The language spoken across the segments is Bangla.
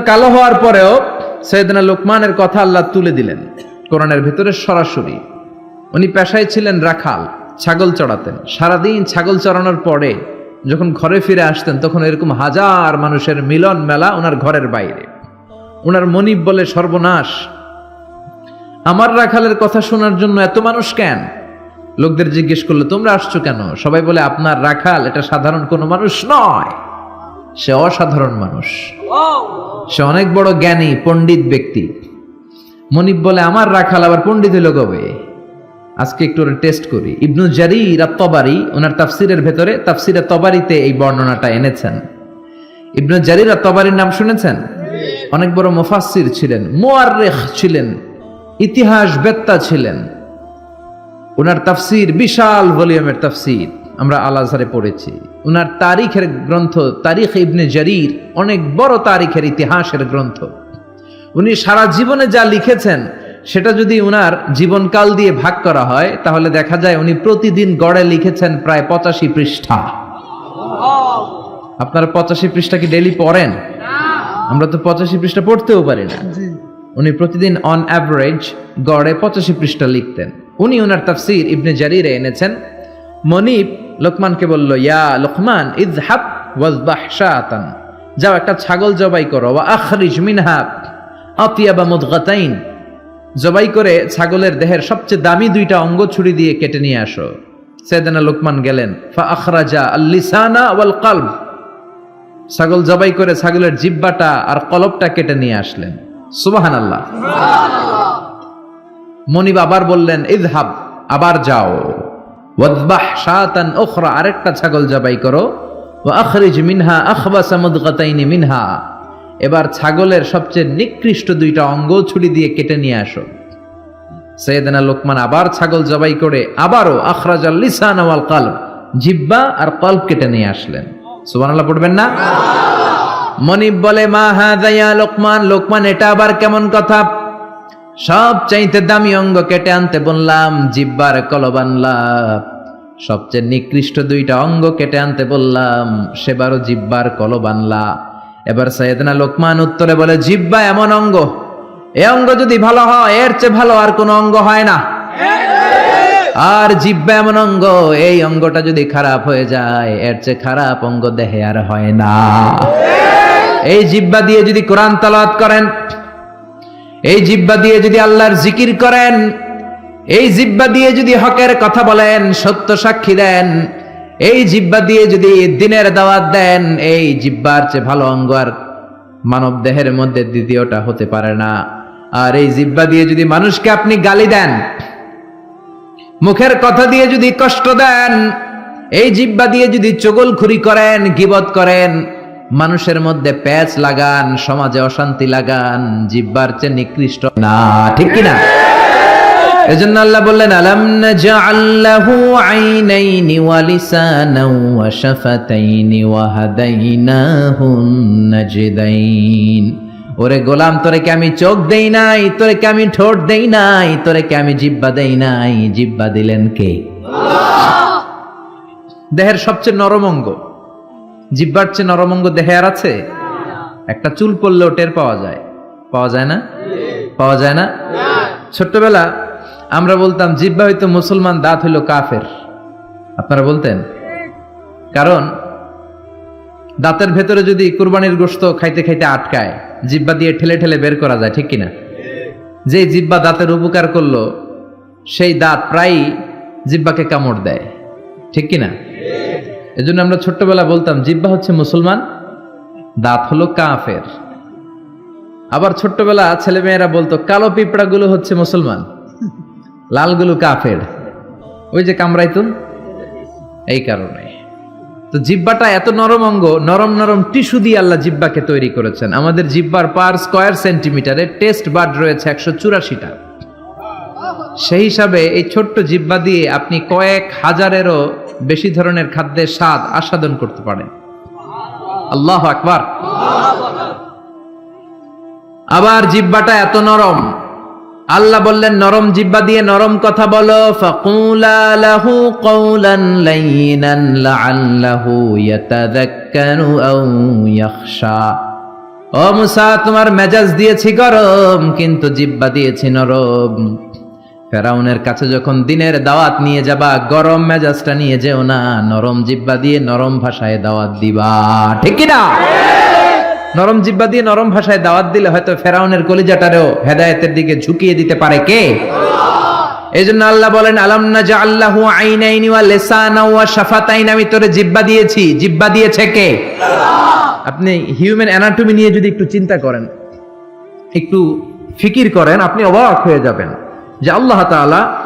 কালো হওয়ার পরেও সৈয়দনা লোকমানের কথা আল্লাহ তুলে দিলেন কোরআনের ভিতরে সরাসরি। উনি পেশায় ছিলেন রাখাল, ছাগল চড়াতেন। সারাদিন ছাগল চড়ানোর পরে যখন ঘরে ফিরে আসতেন, তখন এরকম হাজার মানুষের মিলন মেলা ওনার ঘরের বাইরে। ওনার মনিব বলে, সর্বনাশ, আমার রাখালের কথা শোনার জন্য এত মানুষ কেন? লোকদের জিজ্ঞেস করল, তোমরা আসছো কেন? সবাই বলে, আপনার রাখাল এটা সাধারণ কোনো মানুষ নয়। সে অসাধারণ মানুষ। সে অনেক বড় জ্ঞানী পণ্ডিত ব্যক্তি। মনিব বলে আমার রাখাল আবার পণ্ডিত হইল কবে? আজকে একটু টেস্ট করি। ইবনু জারির তবারি ওনার তাফসিরের ভেতরে তাফসিরে তবারিতে এই বর্ণনাটা এনেছেন। ইবনু জারির তবারির নাম শুনেছেন? অনেক বড় মুফাসসির ছিলেন মুআররিখ ছিলেন ইতিহাস বেত্তা ছিলেন। ওনার তাফসির বিশাল ভলিউমের তাফসির আমরা আল আজহারে পড়েছি। ওনার তারিখের গ্রন্থ তারিখ ইবনে জারির অনেক বড় তারিখের ইতিহাসের গ্রন্থ। উনি সারা জীবনে যা লিখেছেন সেটা যদি উনার জীবনকাল দিয়ে ভাগ করা হয় তাহলে দেখা যায় উনি প্রতিদিন গড়ে লিখেছেন প্রায় পঁচাশি পৃষ্ঠা। আপনারা পঁচাশি পৃষ্ঠা কি ডেলি পড়েন? আমরা তো পঁচাশি পৃষ্ঠা পড়তেও পারি না। উনি প্রতিদিন অন অ্যাভারেজ গড়ে পঁচাশি পৃষ্ঠা লিখতেন। উনি ওনার তাফসির ইবনে জারিরে এনেছেন। মনিব লোকমানকে বলল ইয়া লোকমান ইজহাব ওয়াজবাহ শাআতান যাও একটা ছাগল জবাই করো ওয়া আখরিজ মিনহা আতিয়াবা মুদগাতাইন। জবাই করে ছাগলের দেহের সবচেয়ে দামি দুইটা অঙ্গ ছুরি দিয়ে কেটে নিয়ে আসো। সেদানা লোকমান গেলেন ফা আখরাজা আল্লিসানা ওয়াল কলব ছাগল জবাই করে ছাগলের জিব্বাটা আর কলবটা কেটে নিয়ে আসলেন। সুবাহান আল্লাহ মনিব আবার বললেন ইদহাব আবার যাও। ওয়াদবাহ শাতান উখরা, আরেকটা ছাগল জবাই করো। ওয়া আখরিজ মিনহা আখবাসা মুদগাতাইনি মিনহা। এবার ছাগলের সবচেয়ে নিকৃষ্ট দুইটা অঙ্গ ছুরি দিয়ে কেটে নিয়ে আসো। সৈয়দনা লোকমান আবার ছাগল জবাই করে আবারও আখরাজ আল লিসান ওয়াল কলব, জিব্বা আর কলব কেটে নিয়ে আসলেন। সুবহানাল্লাহ, পড়বেন না? মনিব বলে, মা হা লোকমান লোকমান, এটা আবার কেমন কথা? সব চাইতে দামি অঙ্গ কেটে আনতে বললাম, জিব্বার কলব আনলাম। সবচেয়ে নিকৃষ্ট দুইটা অঙ্গ কেটে আনতে বললাম, সেবারও জিব্বার কলব আনলা। এবার সৈয়দনা লোকমান উত্তরে বলে, জিব্বা এমন অঙ্গ, এ অঙ্গ যদি ভালো হয়, এর চেয়ে ভালো আর কোনো অঙ্গ হয় না। আর জিব্বা এমন অঙ্গ, এই অঙ্গটা যদি খারাপ হয়ে যায়, এর চেয়ে খারাপ অঙ্গ দেহে আর হয় না। এই জিব্বা দিয়ে যদি কোরআন তালাত করেন এই জিব্বা দিয়ে যদি আল্লাহর জিকির করেন, এই জিব্বা দিয়ে যদি হকের কথা বলেন, সত্য সাক্ষী দেন, এই জিব্বা দিয়ে যদি দিনের দাওয়াত দেন, এই জিব্বার চেয়ে ভালো অঙ্গ আর মানব দেহের মধ্যে দ্বিতীয়টা হতে পারে না। আর এই জিব্বা দিয়ে যদি মানুষকে আপনি গালি দেন, মুখের কথা দিয়ে যদি কষ্ট দেন, এই জিব্বা দিয়ে যদি চগলখুরি করেন, গিবত করেন মানুষের মধ্যে প্যাচ লাগান সমাজে অশান্তি লাগান জিব্বার চেয়ে নিকৃষ্ট না। ঠিক কিনা? এজন্য আল্লাহ বললেন আলাম নাজআল্লাহু আইনাইনি ওয়া লিসানাও ওয়া শাফাতাইনি ওয়া হাদাইনাহুন নাজদাইন। ওরে গোলাম তোরে কি আমি চোখ দেই নাই? তোরে কি আমি ঠোঁট দেই নাই? তোরে কি আমি জিব্বা দেই নাই? জিব্বা দিলেন কে? দেহের সবচেয়ে নরম অঙ্গ। জিব্বার চেয়ে নরম অঙ্গ দেহে আর আছে? একটা চুল পড়লেও টের পাওয়া যায়। পাওয়া যায় না? পাওয়া যায় না? ছোট্টবেলা আমরা বলতাম, জিব্বা হইতো মুসলমান দাঁত হইল কাফের। আপনারা বলতেন? কারণ দাঁতের ভেতরে যদি কুরবানির গোস্ত খাইতে খাইতে আটকায়, জিব্বা দিয়ে ঠেলে ঠেলে বের করা যায়, ঠিক কিনা? যে জিব্বা দাঁতের উপকার করল, সেই দাঁত প্রায়ই জিব্বাকে কামড় দেয়, ঠিক কিনা? এজন্য আমরা ছোট্টবেলা বলতাম জিব্বা হচ্ছে মুসলমান, দাঁত হলো কাফের। আবার ছোট্টবেলা ছেলেমেয়েরা বলতো, কালো পিঁপড়াগুলো হচ্ছে মুসলমান, লালগুলো কাফের। ওই যে কামড়াইতো এই কারণে। তো জিব্বাটা এত নরম অঙ্গ, নরম নরম টিস্যু দিয়ে আল্লাহ জিব্বাকে তৈরি করেছেন। আমাদের জিব্বার পার স্কয়ার সেন্টিমিটারে টেস্ট বার্ড রয়েছে একশো চুরাশিটা। সেই হিসাবে এই ছোট্ট জিব্বা দিয়ে আপনি কয়েক হাজারেরও বেশি ধরনের খাদ্যের স্বাদ আস্বাদন করতে পারেন। আল্লাহ আকবার। আবার জিব্বাটা এত নরম। আল্লাহ বললেন, নরম জিব্বা দিয়ে নরম কথা বলো। ও মুসা, তোমার মেজাজ দিয়েছি গরম, কিন্তু জিব্বা দিয়েছি নরম। ফেরাউনের কাছে যখন দিনের দাওয়াত নিয়ে যাবা, গরম মেজাজটা নিয়ে যেও না, নরম জিব্বা দিয়ে নরম ভাষায় দাওয়াত দিবা। ঠিক না? নরম জিব্বা দিয়ে নরম ভাষায় দাওয়াত দিলে হয়তো ফেরাউনের কলিজাটারেও হেদায়েতের দিকে ঝুঁকিয়ে দিতে পারে কে? এই জন্য আল্লাহ বলেন, আলাম না যে আল্লাহ আইনাইনি ওয়া লেসানা ওয়া শাফাতাইন? আমি তোরে জিব্বা দিয়েছি। জিব্বা দিয়েছে কে? আপনি হিউম্যান অ্যানাটমি নিয়ে যদি একটু চিন্তা করেন, একটু ফিকির করেন, আপনি অবাক হয়ে যাবেন। যে আল্লাহ তাআলা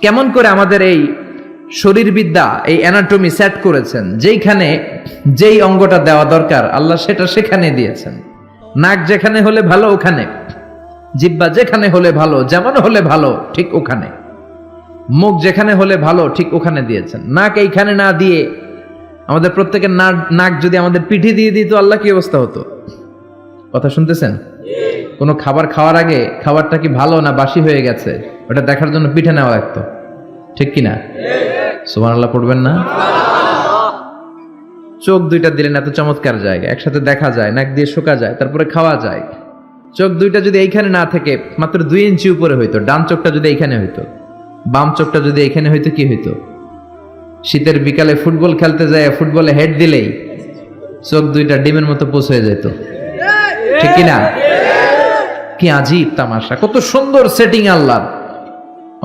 কেমন করে আমাদের এই শরীরবিদ্যা, এই অ্যানাটমি সেট করেছেন, যেইখানে যেই অঙ্গটা দেওয়া দরকার, আল্লাহ সেটা সেখানে দিয়েছেন। নাক যেখানে হলে ভালো, ওখানে। জিব্বা যেখানে হলে ভালো, যেমন হলে ভালো, ঠিক ওখানে। মুখ যেখানে হলে ভালো, ঠিক ওখানে দিয়েছেন। নাক এইখানে না দিয়ে আমাদের প্রত্যেকের নাক নাক যদি আমাদের পিঠে দিয়ে দিত, আল্লাহ কি অবস্থা হতো? কথা শুনতেছেন? কোনো খাবার খাওয়ার আগে খাবারটা কি ভালো না বাসি হয়ে গেছে? ওটা দেখার জন্য পিঠে নেওয়া লাগতো। ঠিক কি না সুমান আল্লাহ পড়বেন না? চোখ দুইটা দিলেন, এত চমৎকার জায়গা। একসাথে দেখা যায়, নাক দিয়ে শোকা যায়, তারপরে খাওয়া যায়। চোখ দুইটা যদি এইখানে না থেকে, মাত্র দুই ইঞ্চি উপরে হইতো, ডান চোখটা যদি এইখানে হইতো, বাম চোখটা যদি এখানে হইতো, কি হইতো? শীতের বিকালে ফুটবল খেলতে যায়, ফুটবলে হেড দিলেই চোখ দুইটা ডিমের মতো হয়ে যেত। ঠিক কি না কি আজীব তামাশা, কত সুন্দর সেটিং আল্লাহ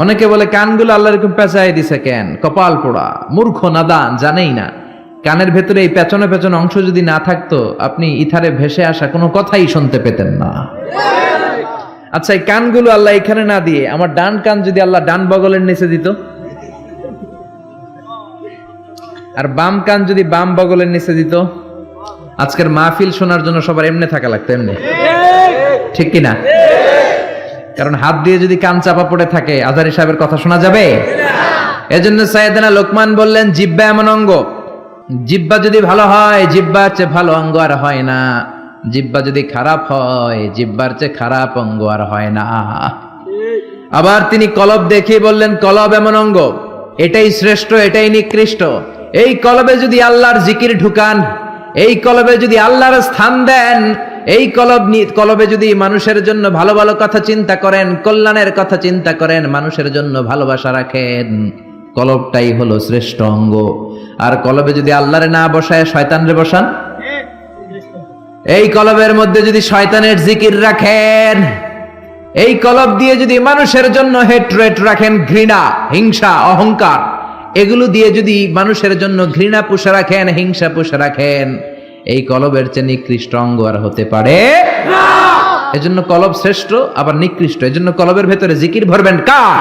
অনেকে বলে কানগুলো আল্লাহ এরকম পেঁচাই দিছে কেন? কপাল পোড়া, মূর্খ, নাদান, জানেই না। কানের ভেতরে এই পেছনে পেছনে অংশ যদি না থাকতো, আপনি ইথারে ভেসে আসা কোনো কথাই শুনতে পেতেন না। আচ্ছা এই কানগুলো আল্লাহ এখানে না দিয়ে, আমার ডান কান যদি আল্লাহ ডান বগলের নিচে দিত? আর বাম কান যদি বাম বগলের নিচে দিত? আজকের মাহফিল শোনার জন্য সবার এমনি থাকা লাগতো, এমনি। ঠিক কি না কারণ হাত দিয়ে যদি কান চাপা পড়ে থাকে, আজারি সাহেবের কথা শোনা যাবে? এজন্য সাইয়েদনা লোকমান বললেন, জিব্বা এমন অঙ্গ। জিব্বা যদি ভালো হয়, জিব্বার চেয়ে ভালো অঙ্গ আর হয় না। জিব্বা যদি খারাপ হয়, জিব্বার চেয়ে খারাপ অঙ্গ আর হয় না। আবার তিনি কলব দেখে বললেন, কলব এমন অঙ্গ। এটাই শ্রেষ্ঠ, এটাই নিকৃষ্ট। এই কলবে যদি আল্লাহর জিকির ঢুকান, এই কলবে যদি আল্লাহর স্থান দেন এই কলব কলবে যদি মানুষের জন্য ভালো ভালো কথা চিন্তা করেন, কল্যাণের কথা চিন্তা করেন, মানুষের জন্য ভালোবাসা রাখেন, কলবটাই হলো শ্রেষ্ঠ অঙ্গ। আর কলবে যদি আল্লাহরে না বসায়, শয়তানরে বসান? এই কলবের মধ্যে যদি শয়তানের জিকির রাখেন, এই কলব দিয়ে যদি মানুষের জন্য হেট্রেট রাখেন, ঘৃণা, হিংসা, অহংকার, এগুলো দিয়ে যদি মানুষের জন্য ঘৃণা পুষে রাখেন, হিংসা পুষে রাখেন এই কলবের চেয়ে নিকৃষ্ট অঙ্গ আর হতে পারে এজন্য কলব শ্রেষ্ঠ, আবার নিকৃষ্ট। এজন্য কলবের ভেতরে জিকির ভরবেন কার?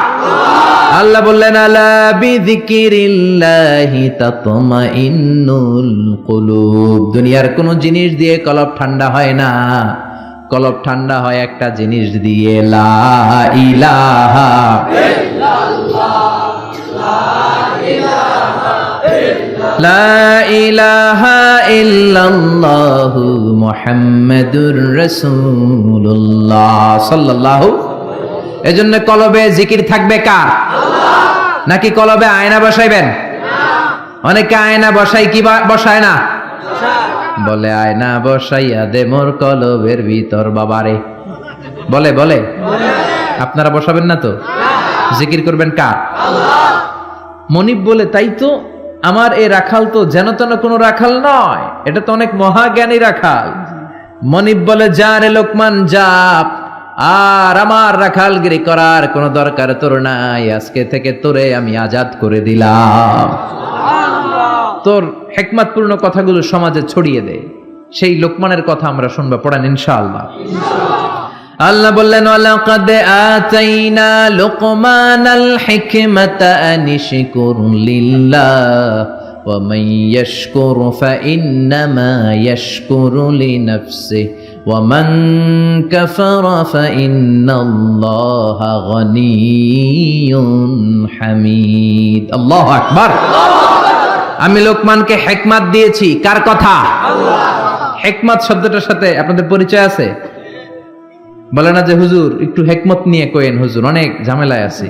আল্লাহ বললেন, আলা বিযিকিরিল্লাহি তাতমাইন্নুল কুলুব। দুনিয়ার কোন জিনিস দিয়ে কলব ঠান্ডা হয় না। কলব ঠান্ডা হয় একটা জিনিস দিয়ে, লা ইলাহা ইল্লাল্লাহু মুহাম্মাদুর রাসূলুল্লাহ সাল্লাল্লাহু এজন্য কলবে জিকির থাকবে কার? নাকি কলবে আয়না বসাইবেন? অনেকে আয়না বসাই কি বসায় না? বলে আয়না বসাইয়া দে মোর কলবের ভিতর বাবারে। বলে বলে। আপনারা বসাবেন না তো? জিকির করবেন কার? মনিব বলে তাই তো আমার এই রাখাল তো যেন তেন কোনো রাখাল নয় এটা তো অনেক মহাজ্ঞানী রাখাল। মনিব বলে যা রে লোকমান যাপ আর আমার রাখালগিরি করার কোনো দরকার তোর নাই আজকে থেকে তোরে আমি আজাদ করে দিলাম। তোর হেকমাতপূর্ণ কথাগুলো সমাজে ছড়িয়ে দে সেই লোকমানের কথা আমরা শুনব পড়ান ইনশাআল্লাহ। আল্লাহ বললেন, ওয়ালাকাদ আতাইনা লুকমানাল হিকমাতা আনিশকুর লিল্লাহ, ওয়া মান ইয়াশকুর ফাইন্নামা ইয়াশকুরু লিনাফসিহি, ওয়া মান কাফারা ফাইন্নাল্লাহা গনিয়্যুন হামিদ। আল্লাহু আকবার। আমি লোকমানকে হেকমাত দিয়েছি। কার কথা? হেকমাত শব্দটার সাথে আপনাদের পরিচয় আছে? বলে না যে, হুজুর, একটু হেকমত নিয়ে কয়েন হুজুর, অনেক ঝামেলায় আছি।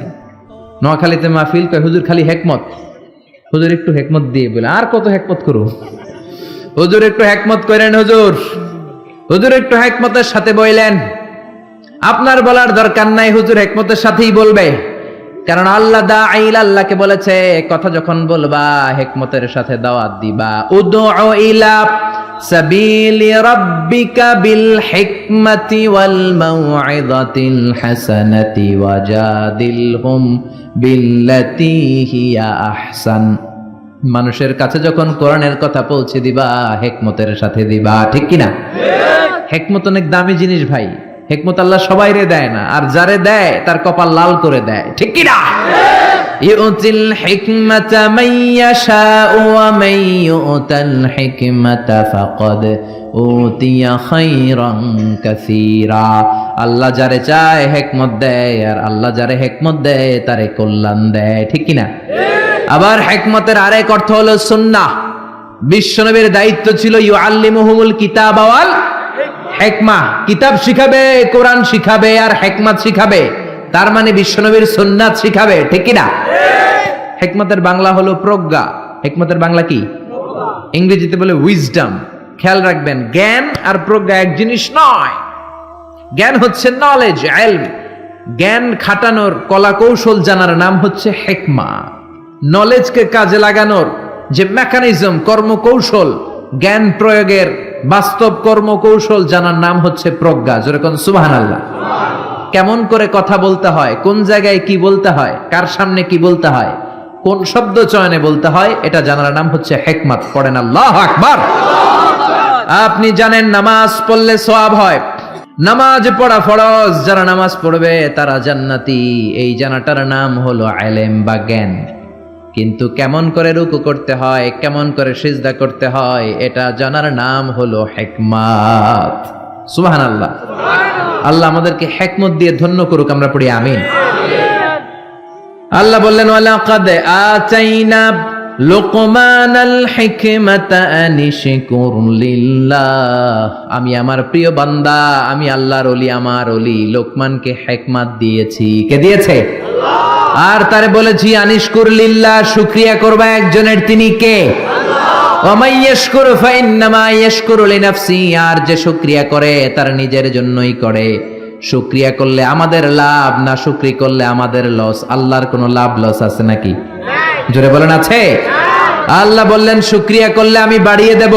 নোয়াখালীতে মাহফিল কয়, হুজুর, খালি হেকমত। হুজুর, একটু হেকমত দিয়ে, বলে, আর কত হেকমত করো হুজুর, একটু হেকমত করেন, হুজুর। হুজুর, একটু হেকমতের সাথে বইলেন। আপনার বলার দরকার নাই, হুজুর, হেকমতের সাথেই বলবে। কারণ আল্লাহ দা আইল আল্লাহকে বলেছে, কথা যখন বলবা, হেকমতের সাথে দাওয়াত দিবা। উদু ইলা বিল হিকমাতি ওয়াল মাউইযাতিল হাসানাতি ওয়াজাদিলহুম বিল্লাতি হিয়া আহসান। মানুষের কাছে যখন কোরআনের কথা পৌঁছে দিবা, হেকমতের সাথে দিবা, ঠিক কিনা? হেকমত অনেক দামি জিনিস ভাই। হেকমত আল্লাহ সবাইরে দেয় না। আর যারে দেয়, তার কপাল লাল করে দেয়। ঠিক কিনা? হিকমাতা মান ইয়াশাউ ওয়া মান ইউতাল হিকমাতা ফাকাদ উতিয়া খাইরান কাসীরা। আল্লাহ যারে চায় হেকমত দেয়, আর আল্লাহ যারে হেকমত দেয়, তারে কল্যাণ দেয়। ঠিক কিনা? আবার হেকমতের আরেক অর্থ হলো সুন্নাহ। বিশ্বনবীর দায়িত্ব ছিল ইউ আল্লিমুহুমুল কিতাব আওয়াল হেকমা। কিতাব শিখাবে, কোরআন শিখাবে, আর হেকমাত শিখাবে। তার মানে বিশ্বনবীর সুন্নাত শিখাবে ঠিক কিনা? হেকমতের বাংলা হলো প্রজ্ঞা। হেকমতের বাংলা কি? ইংরেজিতে বলে উইজডম খেয়াল রাখবেন জ্ঞান আর প্রজ্ঞা এক জিনিস নয়। জ্ঞান হচ্ছে নলেজ এলম জ্ঞান খাটানোর কলা কৌশল জানার নাম হচ্ছে হেকমা। নলেজকে কাজে লাগানোর যে মেকানিজম কর্মকৌশল জ্ঞান প্রয়োগের বাস্তব কর্মকৌশল জানার নাম হচ্ছে প্রজ্ঞা। যেরকম সুবাহান আল্লাহ কেমন করে কথা বলতে হয়, কোন জায়গায় কি বলতে হয়, কার সামনে কি বলতে হয়, কোন শব্দ চয়নে বলতে হয়, এটা জানার নাম হচ্ছে হেকমত। পড়েন আল্লাহ আকবার। আপনি জানেন নামাজ পড়লে সোয়াব হয়। নামাজ পড়া ফরজ, যারা নামাজ পড়বে তারা জান্নাতি। এই জানাটার নাম হলো আলেম বা জ্ঞান। কিন্তু কেমন করে রুকু করতে হয়, কেমন করে সিজদা করতে হয়, এটা জানার নাম হলো হেকমাত। সুবাহান আল্লাহ আল্লাহ আমাদেরকে হেকমত দিয়ে ধন্য করুক আমরা পড়ি আমিন। আল্লাহ বললেন ওয়ালাকাদ আতাইনা লোকমানাল হিকমাতা আনিশকুর লিল্লাহ। আমি আমার প্রিয় বান্দা আমি আল্লাহর ওলি আমার ওলি। লোকমানকে হেকমাত দিয়েছি। কে দিয়েছে? আর তারে বলেছি আনিশকুর লিল্লাহ শুকরিয়া করবা একজনের। তিনি কে? ওমাই ইয়াশকুর ফাইন্নামা ইয়াশকুরু লিনাফসি আর যে শুকরিয়া করে, তার নিজের জন্যই করে। শুক্রিয়া করলে আমাদের লাভ, না শুক্রি করলে আমাদের লস? আল্লাহর কোনো লাভ, লস আছে নাকি? জোরে বলেন, আছে? আল্লাহ বললেন, শুক্রিয়া করলে আমি বাড়িয়ে দেব।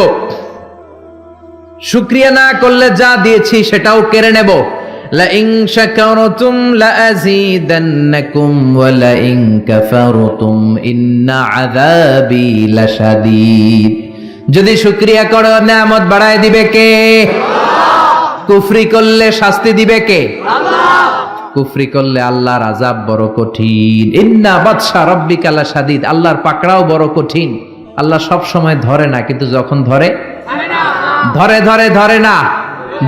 শুক্রিয়া না করলে যা দিয়েছি, সেটাও কেড়ে নেব। لئن شكرتم لأزيدنكم ولئن كفرتم إن عذابي لشديد যদি শুক্রিয়া করো নেয়ামত বাড়ায় দিবে কে কুফরি করলে শাস্তি দিবে কে কুফরি করলে আল্লাহর আজাব বড় কঠিন ইন্না বাদশা রব্বিকালা সাদিদ আল্লাহর পাকড়াও বড় কঠিন আল্লাহ সব সময় ধরে না কিন্তু যখন ধরে ধরে ধরে ধরে না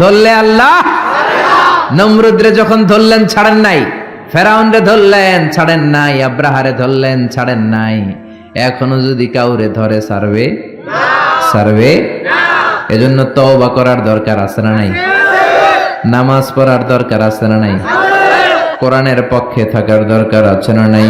ধরলে আল্লাহ নমরুদ্রে যখন ধরলেন, ছাড়েন নাই। ফেরাউনরে ধরলেন, ছাড়েন নাই। আব্রাহারে ধরলেন, ছাড়েন নাই। এখনও যদি কাউরে ধরে, সারবে? সারবে? এজন্য তওবা করার দরকার আছে না নাই? নামাজ পড়ার দরকার আছে না নাই? কোরআনের পক্ষে থাকার দরকার আছে না নাই?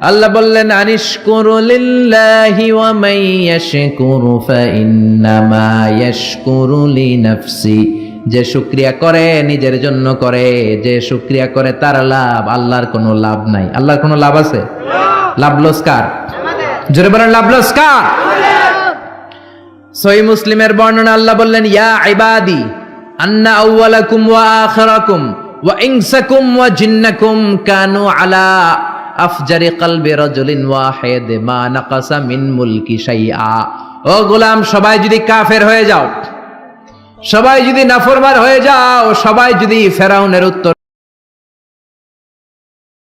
আল্লাহ বললেন, আনিশকুরু লিল্লাহি ওয়া মান ইয়াশকুরু ফাইন্নামা ইয়াশকুরু লিনাফসি যে শুকরিয়া করে, নিজের জন্য করে, যে শুকরিয়া করে তার লাভ, আল্লাহর কোনো লাভ নাই। আল্লাহর কোনো লাভ আছে? লাভ লস কার? জোরে বলেন, লাভ সহি মুসলিমের বর্ণনা আল্লাহ বললেন, ইয়া ইবাদি, আন্না আউওয়ালাকুম ওয়া আখিরাকুম ওয়া ইনসাকুম ওয়া জিন্নাকুম কানু আলা আফজারি কলবি রাজুলিন ওয়াহিদ মা নাকাসা মিন মুলকি শাইআ। ও গোলাম, সবাই যদি কাফের হয়ে যাও সবাই যদি নাফরমার হয়ে যাও সবাই যদি ফেরাউনের উত্তর